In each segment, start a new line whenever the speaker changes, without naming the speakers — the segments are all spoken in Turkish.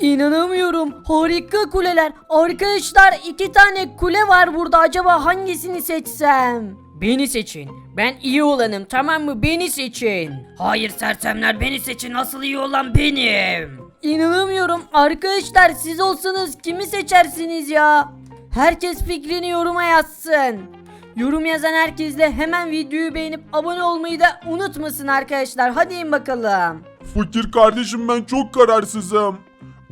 İnanamıyorum. Harika kuleler. Arkadaşlar iki tane kule var burada. Acaba hangisini seçsem?
Beni seçin. Ben iyi olanım tamam mı? Beni seçin. Hayır sersemler beni seçin. Asıl iyi olan benim.
İnanamıyorum. Arkadaşlar siz olsanız kimi seçersiniz ya? Herkes fikrini yoruma yazsın. Yorum yazan herkesle hemen videoyu beğenip abone olmayı da unutmasın arkadaşlar. Hadi in bakalım.
Fakir kardeşim ben çok kararsızım.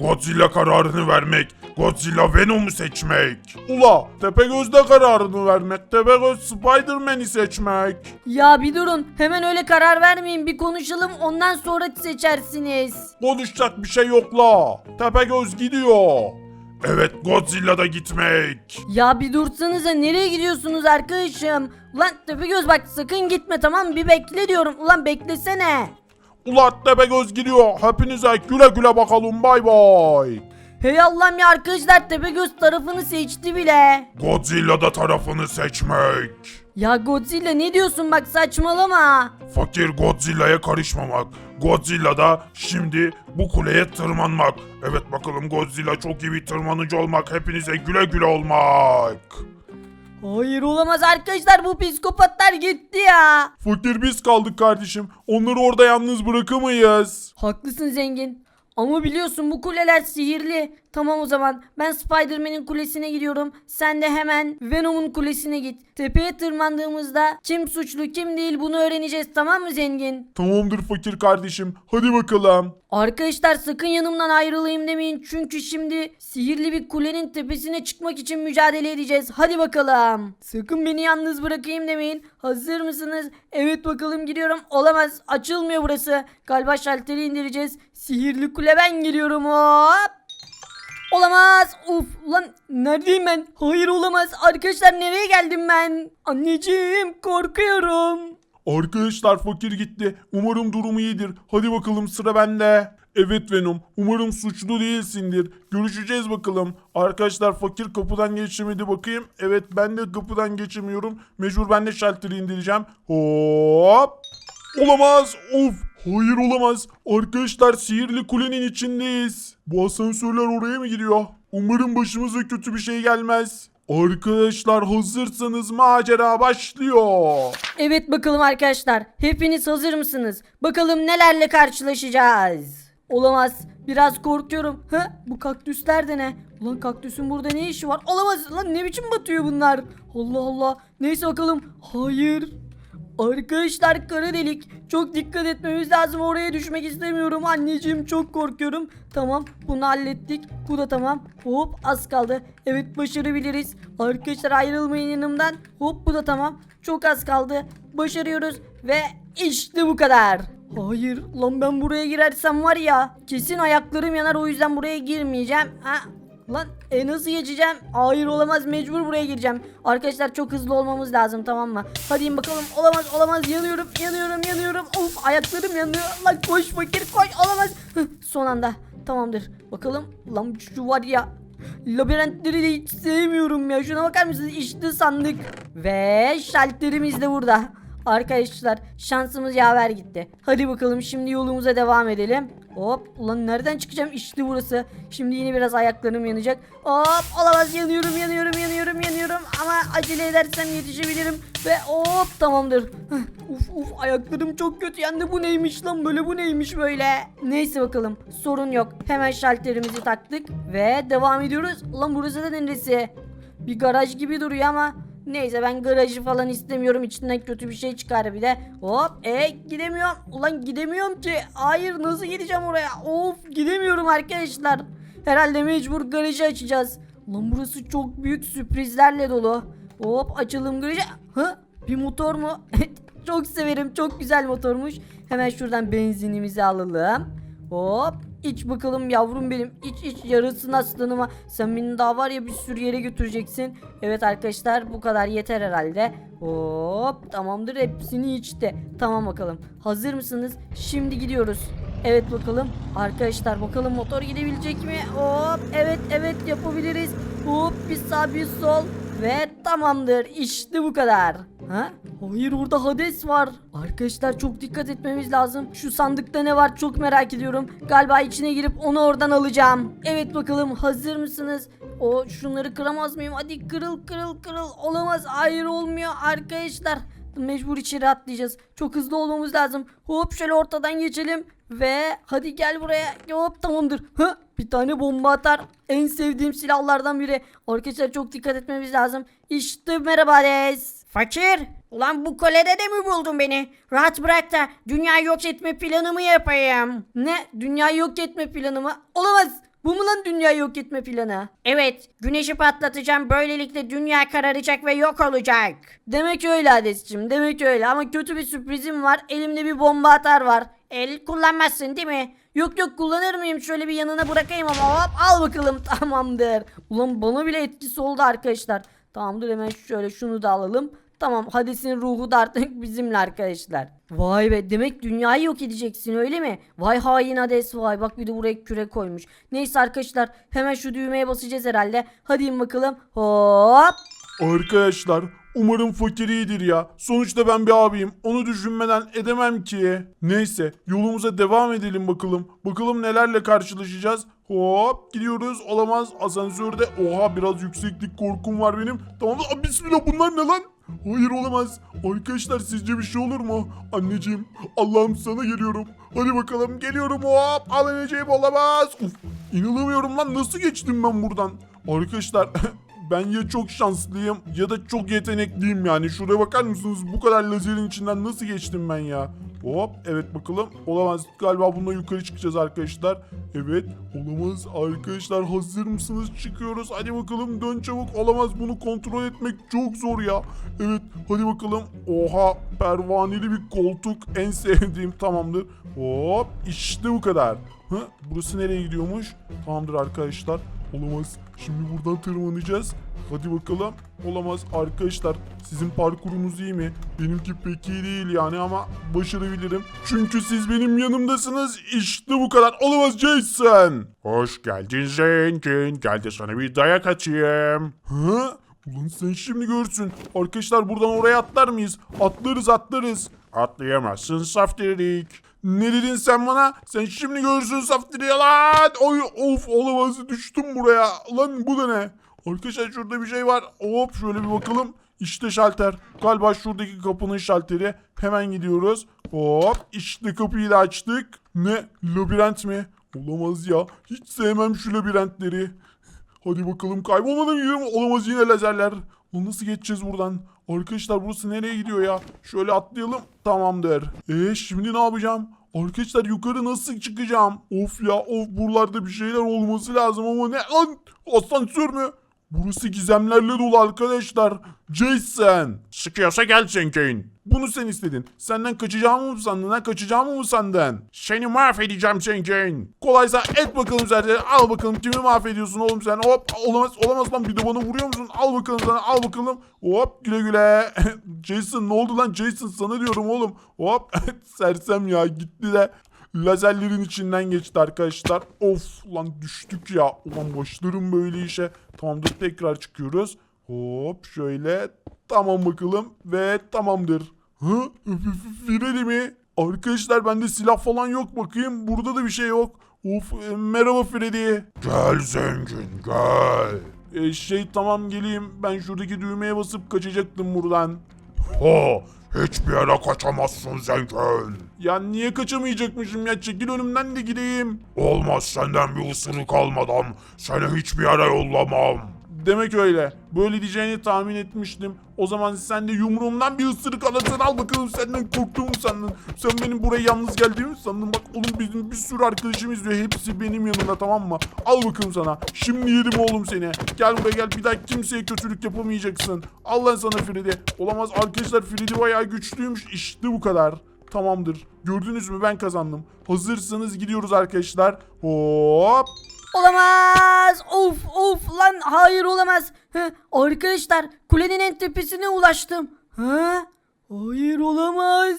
Godzilla kararını vermek, Godzilla Venom'u seçmek. Ula Tepegöz'de kararını vermek, Tepegöz Spider-Man'i seçmek.
Ya bir durun. Hemen öyle karar vermeyin. Bir konuşalım. Ondan sonra seçersiniz.
Konuşacak bir şey yok la. Tepegöz gidiyor. Evet Godzilla'da gitmek.
Ya bir dursanıza nereye gidiyorsunuz arkadaşım? Ulan Tepegöz bak sakın gitme tamam mı? Bir bekle diyorum. Ulan beklesene.
Ula Tepegöz gidiyor. Hepinize güle güle bakalım bay bay.
Hey Allah'ım ya arkadaşlar Tepegöz tarafını seçti bile.
Godzilla'da tarafını seçmek.
Ya Godzilla ne diyorsun bak saçmalama.
Fakir Godzilla'ya karışmamak. Godzilla'da şimdi bu kuleye tırmanmak. Evet bakalım Godzilla çok iyi bir tırmanıcı olmak. Hepinize güle güle olmak.
Hayır olamaz arkadaşlar bu psikopatlar gitti ya.
Fakir biz kaldık kardeşim. Onları orada yalnız bırakamayız.
Haklısın zengin. Ama biliyorsun bu kuleler sihirli. Tamam o zaman ben Spider-Man'in kulesine gidiyorum. Sen de hemen Venom'un kulesine git. Tepeye tırmandığımızda kim suçlu kim değil bunu öğreneceğiz tamam mı zengin?
Tamamdır fakir kardeşim. Hadi bakalım.
Arkadaşlar sakın yanımdan ayrılayım demeyin. Çünkü şimdi sihirli bir kulenin tepesine çıkmak için mücadele edeceğiz. Hadi bakalım. Sakın beni yalnız bırakayım demeyin. Hazır mısınız? Evet bakalım gidiyorum. Olamaz. Açılmıyor burası. Galiba şalteri indireceğiz. Sihirli kule ben geliyorum. Hop. Olamaz. Uf lan neredeyim ben? Hayır olamaz. Arkadaşlar nereye geldim ben? Anneciğim korkuyorum.
Arkadaşlar fakir gitti. Umarım durumu iyidir. Hadi bakalım sıra bende. Evet Venom. Umarım suçlu değilsindir. Görüşeceğiz bakalım. Arkadaşlar fakir kapıdan geçemedi bakayım. Evet ben de kapıdan geçemiyorum. Mecbur ben de şalteri indireceğim. Hop. Olamaz. Of. Hayır olamaz. Arkadaşlar sihirli kulenin içindeyiz. Bu asansörler oraya mı gidiyor? Umarım başımıza kötü bir şey gelmez. Arkadaşlar hazırsanız macera başlıyor.
Evet bakalım arkadaşlar. Hepiniz hazır mısınız? Bakalım nelerle karşılaşacağız. Olamaz. Biraz korkuyorum. Ha? Bu kaktüsler de ne? Ulan kaktüsün burada ne işi var? Olamaz. Lan ne biçim batıyor bunlar? Allah Allah. Neyse bakalım. Hayır. Arkadaşlar kara delik. Çok dikkat etmemiz lazım. Oraya düşmek istemiyorum. Anneciğim çok korkuyorum. Tamam bunu hallettik. Bu da tamam. Hop az kaldı. Evet başarabiliriz. Arkadaşlar ayrılmayın yanımdan. Hop bu da tamam. Çok az kaldı. Başarıyoruz. Ve işte bu kadar. Hayır lan ben buraya girersem var ya kesin ayaklarım yanar o yüzden buraya girmeyeceğim. Ha Lan e nasıl geçeceğim? Hayır olamaz mecbur buraya gireceğim. Arkadaşlar çok hızlı olmamız lazım tamam mı? Hadi in bakalım olamaz olamaz yanıyorum yanıyorum yanıyorum. Of ayaklarım yanıyor. Lan koş fakir koş olamaz. Son anda tamamdır. Bakalım lan şu var ya. Labirentleri de hiç sevmiyorum ya. Şuna bakar mısınız? İşte sandık. Ve şalterimiz de burada. Arkadaşlar şansımız yaver gitti. Hadi bakalım şimdi yolumuza devam edelim. Hop ulan nereden çıkacağım işte burası. Şimdi yine biraz ayaklarım yanacak. Hop olamaz yanıyorum yanıyorum yanıyorum yanıyorum. Ama acele edersem yetişebilirim. Ve hop tamamdır. Uf uf ayaklarım çok kötü yandı. Bu neymiş lan böyle bu neymiş böyle. Neyse bakalım sorun yok. Hemen şalterimizi taktık. Ve devam ediyoruz. Ulan burası da neresi? Bir garaj gibi duruyor ama Neyse ben garajı falan istemiyorum. İçinden kötü bir şey çıkar bir de. Hop e gidemiyorum. Ulan gidemiyorum ki. Hayır nasıl gideceğim oraya? Of gidemiyorum arkadaşlar. Herhalde mecbur garajı açacağız. Ulan burası çok büyük sürprizlerle dolu. Hop açalım garajı. Hı? Bir motor mu? çok severim. Çok güzel motormuş. Hemen şuradan benzinimizi alalım. Hop iç bakalım yavrum benim. İç iç yarısın aslanıma. Sen beni daha var ya bir sürü yere götüreceksin. Evet arkadaşlar bu kadar yeter herhalde. Hop tamamdır hepsini içti. Tamam bakalım. Hazır mısınız? Şimdi gidiyoruz. Evet bakalım. Arkadaşlar bakalım motor gidebilecek mi? Hop evet evet yapabiliriz. Hop bir sağ bir sol. Ve tamamdır işte bu kadar. Ha? Hayır orada Hades var. Arkadaşlar çok dikkat etmemiz lazım. Şu sandıkta ne var çok merak ediyorum. Galiba içine girip onu oradan alacağım. Evet bakalım hazır mısınız? O şunları kıramaz mıyım? Hadi kırıl kırıl kırıl. Olamaz. Hayır olmuyor arkadaşlar. Mecbur içeri atlayacağız. Çok hızlı olmamız lazım. Hop şöyle ortadan geçelim. Ve hadi gel buraya. Hop tamamdır. Hı, bir tane bomba atar. En sevdiğim silahlardan biri. Arkadaşlar çok dikkat etmemiz lazım. İşte merhaba Hades.
Fakir. Ulan bu kolede de mi buldun beni? Rahat bırak da dünya yok etme planımı yapayım.
Ne? Dünyayı yok etme planı mı? Olamaz. Bu mu lan dünyayı yok etme planı?
Evet, güneşi patlatacağım. Böylelikle dünya kararacak ve yok olacak.
Demek öyle Hades'cim. Demek öyle ama kötü bir sürprizim var. Elimde bir bomba atar var.
El kullanmazsın değil mi?
Yok yok kullanır mıyım? Şöyle bir yanına bırakayım ama hop al bakalım tamamdır. Ulan bana bile etkisi oldu arkadaşlar. Tamamdır hemen şöyle şunu da alalım. Tamam Hades'in ruhu da artık bizimle arkadaşlar. Vay be demek dünyayı yok edeceksin öyle mi? Vay hain Hades vay bak bir de buraya küre koymuş. Neyse arkadaşlar hemen şu düğmeye basacağız herhalde. Hadi in bakalım. Hop.
Arkadaşlar umarım fakir iyidir ya. Sonuçta ben bir abiyim. Onu düşünmeden edemem ki. Neyse yolumuza devam edelim bakalım. Bakalım nelerle karşılaşacağız. Hop gidiyoruz. Olamaz asansörde. Oha biraz yükseklik korkum var benim. Tamam Aa, bismillah bunlar ne lan? Hayır olamaz. Arkadaşlar sizce bir şey olur mu? Anneciğim Allah'ım sana geliyorum. Hadi bakalım geliyorum hop. Al anneciğim olamaz. Uf, inanamıyorum lan nasıl geçtim ben buradan? Arkadaşlar ben ya çok şanslıyım ya da çok yetenekliyim yani. Şuraya bakar mısınız? Bu kadar lazerin içinden nasıl geçtim ben ya? Hop evet bakalım. Olamaz. Galiba bununla yukarı çıkacağız arkadaşlar. Evet olamaz. Arkadaşlar hazır mısınız? Çıkıyoruz. Hadi bakalım dön çabuk. Olamaz bunu kontrol etmek çok zor ya. Evet hadi bakalım. Oha pervaneli bir koltuk. En sevdiğim tamamdır. Hop işte bu kadar. Hı? Burası nereye gidiyormuş? Tamamdır arkadaşlar. Olamaz. Şimdi buradan tırmanacağız. Hadi bakalım. Olamaz arkadaşlar. Sizin parkurunuz iyi mi? Benimki pek iyi değil yani ama başarabilirim. Çünkü siz benim yanımdasınız. İşte bu kadar. Olamaz Jason. Hoş geldin Zengin. Gel de sana bir dayak atayım. Hı? Ulan sen şimdi görsün. Arkadaşlar buradan oraya atlar mıyız? Atlarız atlarız. Atlayamazsın saftirik. Ne dedin sen bana? Sen şimdi görsün saftirik lan. Oy of olamaz düştüm buraya. Lan bu da ne? Arkadaşlar şurada bir şey var. Hop şöyle bir bakalım. İşte şalter. Galiba şuradaki kapının şalteri. Hemen gidiyoruz. Hop işte kapıyı da açtık. Ne? Labirent mi? Olamaz ya. Hiç sevmem şu labirentleri. Hadi bakalım kaybolmadan gidiyorum. Olamaz yine lazerler. Lan nasıl geçeceğiz buradan? Arkadaşlar burası nereye gidiyor ya? Şöyle atlayalım. Tamamdır. Eee şimdi ne yapacağım? Arkadaşlar yukarı nasıl çıkacağım? Of ya of buralarda bir şeyler olması lazım ama ne? Asansör mü? Burası gizemlerle dolu arkadaşlar. Jason. Sıkıyorsa gel Cenk'in. Bunu sen istedin. Senden kaçacağımı mı sandın ha? Kaçacağımı mı sandın? Seni mahvedeceğim Cenk'in. Kolaysa et bakalım zaten. Al bakalım kimi mahvediyorsun oğlum sen. Hop olamaz olamaz lan bir de bana vuruyor musun? Al bakalım sana al bakalım. Hop güle güle. Jason ne oldu lan Jason sana diyorum oğlum. Hop sersem ya gitti de. Lazerlerin içinden geçti arkadaşlar. Of lan düştük ya. Ulan başlarım böyle işe. Tamamdır tekrar çıkıyoruz. Hop şöyle. Tamam bakalım. Ve tamamdır. Hı? Fireli mi? Arkadaşlar bende silah falan yok bakayım. Burada da bir şey yok. Of e, merhaba Freddy. Gel zengin gel. E, şey tamam geleyim. Ben şuradaki düğmeye basıp kaçacaktım buradan.
Ha, hiçbir yere kaçamazsın zengin.
Ya niye kaçamayacakmışım ya? Çekil önümden de gideyim.
Olmaz senden bir ısırık almadan seni hiçbir yere yollamam.
Demek öyle. Böyle diyeceğini tahmin etmiştim. O zaman sen de yumruğumdan bir ısırık alasın. Al bakalım senden korktuğumu sandın. Sen benim buraya yalnız geldiğimi sandın. Bak oğlum bizim bir sürü arkadaşım izliyor. Hepsi benim yanımda tamam mı? Al bakalım sana. Şimdi yedim oğlum seni. Gel buraya gel. Bir daha kimseye kötülük yapamayacaksın. Al lan sana Freddy. Olamaz arkadaşlar Freddy bayağı güçlüymüş. İşte bu kadar. Tamamdır. Gördünüz mü ben kazandım. Hazırsanız gidiyoruz arkadaşlar. Hop.
Olamaz. Of of lan hayır olamaz. Hı, arkadaşlar kulenin en tepesine ulaştım. Ha? Hayır olamaz.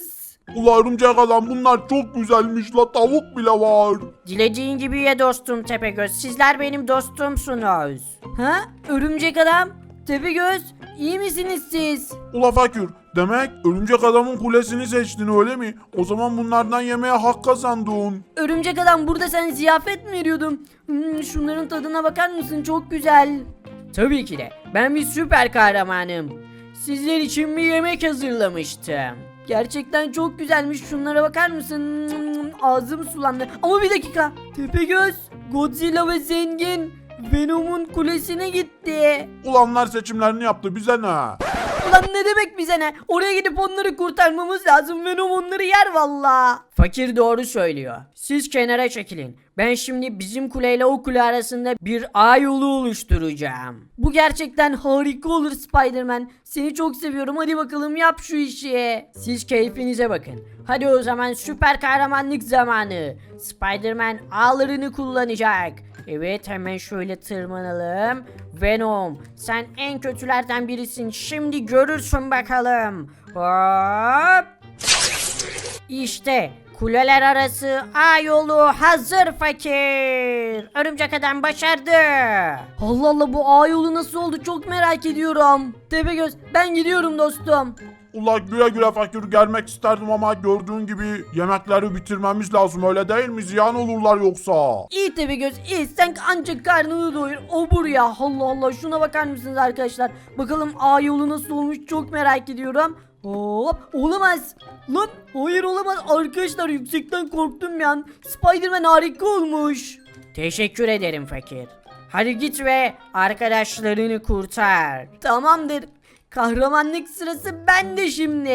Ula örümcek adam bunlar çok güzelmiş la tavuk bile var.
Dilediğin gibi ye dostum Tepegöz. Sizler benim dostumsunuz.
Ha? Örümcek adam. Tepegöz. iyi misiniz siz?
Ula fakir demek örümcek adamın kulesini seçtin öyle mi? O zaman bunlardan yemeye hak kazandın.
Örümcek adam burada sen ziyafet mi veriyordun? Hmm, şunların tadına bakar mısın? Çok güzel.
Tabii ki de. Ben bir süper kahramanım. Sizler için bir yemek hazırlamıştım.
Gerçekten çok güzelmiş. Şunlara bakar mısın? Hmm, Ağzım sulandı. Ama bir dakika. Tepegöz, Godzilla ve Zengin Venom'un kulesine gitti.
Ulanlar seçimlerini yaptı bize ne?
Ulan ne demek bize ne? Oraya gidip onları kurtarmamız lazım. Venom onları yer valla.
Fakir doğru söylüyor. Siz kenara çekilin. Ben şimdi bizim kuleyle o kule arasında bir ağ yolu oluşturacağım.
Bu gerçekten harika olur Spider-Man. Seni çok seviyorum. Hadi bakalım yap şu işi.
Siz keyfinize bakın. Hadi o zaman süper kahramanlık zamanı. Spider-Man ağlarını kullanacak. Evet hemen şöyle tırmanalım. Venom sen en kötülerden birisin. Şimdi görürsün bakalım. Hop. İşte kuleler arası A yolu hazır fakir. Örümcek adam başardı.
Allah Allah bu ağ yolu nasıl oldu çok merak ediyorum. Tepegöz ben gidiyorum dostum.
Ula güle güle fakir gelmek isterdim ama gördüğün gibi yemekleri bitirmemiz lazım öyle değil mi? Ziyan olurlar yoksa.
İyi Tepegöz iyi sen ancak karnını doyur. Obur ya Allah Allah şuna bakar mısınız arkadaşlar? Bakalım ağ yolu nasıl olmuş çok merak ediyorum. Hop olamaz. Lan hayır olamaz arkadaşlar yüksekten korktum ya. Spiderman harika olmuş.
Teşekkür ederim fakir. Hadi git ve arkadaşlarını kurtar.
Tamamdır. Kahramanlık sırası bende şimdi.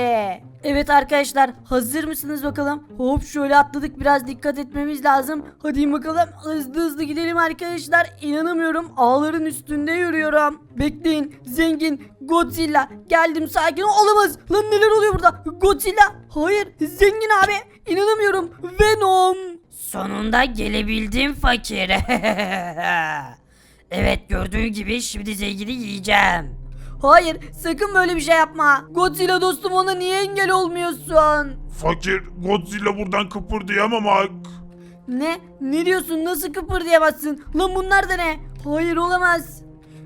Evet arkadaşlar hazır mısınız bakalım? Hop şöyle atladık biraz dikkat etmemiz lazım. Hadi bakalım hızlı hızlı gidelim arkadaşlar. İnanamıyorum ağların üstünde yürüyorum. Bekleyin zengin Godzilla geldim sakin ol. Olamaz lan neler oluyor burada? Godzilla hayır zengin abi İnanamıyorum Venom.
Sonunda gelebildim fakir. evet gördüğün gibi şimdi zengini yiyeceğim.
Hayır sakın böyle bir şey yapma. Godzilla dostum ona niye engel olmuyorsun?
Fakir Godzilla buradan kıpırdayamamak.
Ne? Ne diyorsun? Nasıl kıpırdayamazsın? Lan bunlar da ne? Hayır olamaz.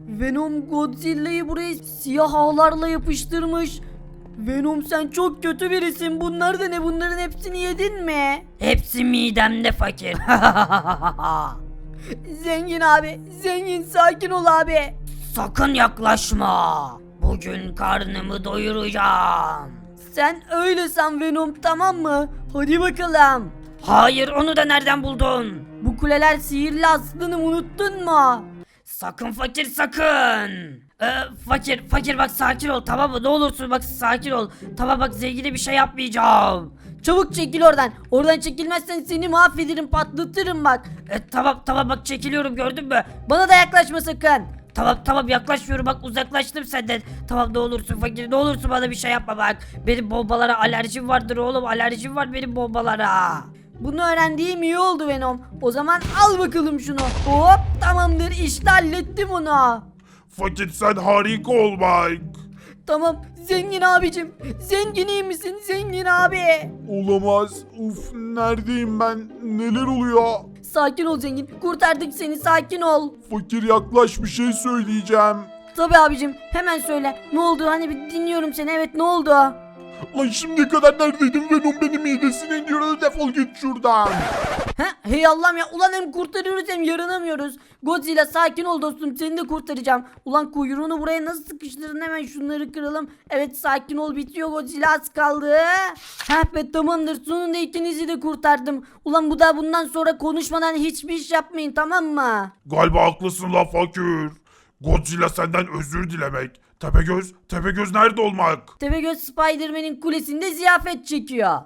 Venom Godzilla'yı buraya siyah ağlarla yapıştırmış. Venom sen çok kötü birisin. Bunlar da ne? Bunların hepsini yedin mi?
Hepsi midemde fakir.
Zengin abi. Zengin sakin ol abi.
Sakın yaklaşma. Bugün karnımı doyuracağım.
Sen öyle san Venom tamam mı? Hadi bakalım.
Hayır onu da nereden buldun?
Bu kuleler sihirli aslını unuttun mu?
Sakın fakir sakın. Ee, fakir fakir bak sakin ol tamam mı? Ne olursun bak sakin ol. Tamam bak zengine bir şey yapmayacağım.
Çabuk çekil oradan. Oradan çekilmezsen seni mahvederim patlatırım bak.
E, tamam tamam bak çekiliyorum gördün mü?
Bana da yaklaşma sakın.
Tamam tamam yaklaşmıyorum bak uzaklaştım senden. Tamam ne olursun fakir ne olursun bana bir şey yapma bak. Benim bombalara alerjim vardır oğlum alerjim var benim bombalara.
Bunu öğrendiğim iyi oldu Venom. O zaman al bakalım şunu. Hop tamamdır işte hallettim onu.
Fakir sen harika ol bak.
Tamam zengin abicim. Zengin iyi misin zengin abi?
Olamaz. Uf neredeyim ben? Neler oluyor?
Sakin ol zengin. Kurtardık seni sakin ol.
Fakir yaklaş bir şey söyleyeceğim.
Tabi abicim hemen söyle. Ne oldu hani bir dinliyorum seni evet ne oldu?
Lan şimdiye kadar neredeydin Venom benim midesine iniyor defol git şuradan.
He? Hey Allah'ım ya ulan hem kurtarıyoruz hem yaranamıyoruz. Godzilla sakin ol dostum seni de kurtaracağım. Ulan kuyruğunu buraya nasıl sıkıştırdın hemen şunları kıralım. Evet sakin ol bitiyor Godzilla az kaldı. Heh be tamamdır sonunda ikinizi de kurtardım. Ulan bu da bundan sonra konuşmadan hiçbir iş yapmayın tamam mı?
Galiba haklısın la fakir. Godzilla senden özür dilemek. Tepegöz, Tepegöz nerede olmak?
Tepegöz Spider-Man'in kulesinde ziyafet çekiyor.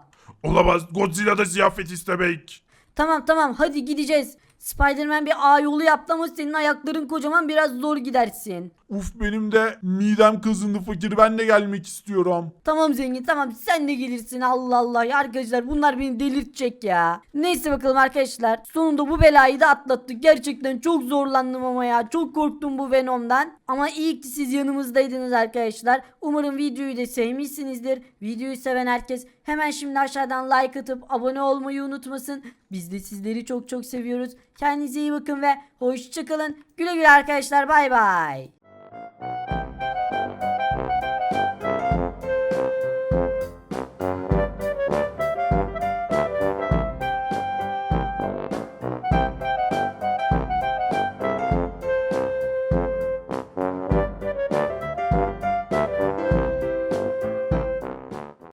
Olamaz Godzilla da ziyafet istemek.
Tamam tamam hadi gideceğiz. Spider-Man bir ağ yolu yaptı ama senin ayakların kocaman biraz zor gidersin.
Uf benim de midem kızındı fakir ben de gelmek istiyorum.
Tamam zengin tamam sen de gelirsin Allah Allah ya arkadaşlar bunlar beni delirtecek ya. Neyse bakalım arkadaşlar sonunda bu belayı da atlattık. Gerçekten çok zorlandım ama ya çok korktum bu Venom'dan. Ama iyi ki siz yanımızdaydınız arkadaşlar. Umarım videoyu da sevmişsinizdir. Videoyu seven herkes hemen şimdi aşağıdan like atıp abone olmayı unutmasın. Biz de sizleri çok çok seviyoruz. Kendinize iyi bakın ve hoşçakalın. Güle güle arkadaşlar bay bay.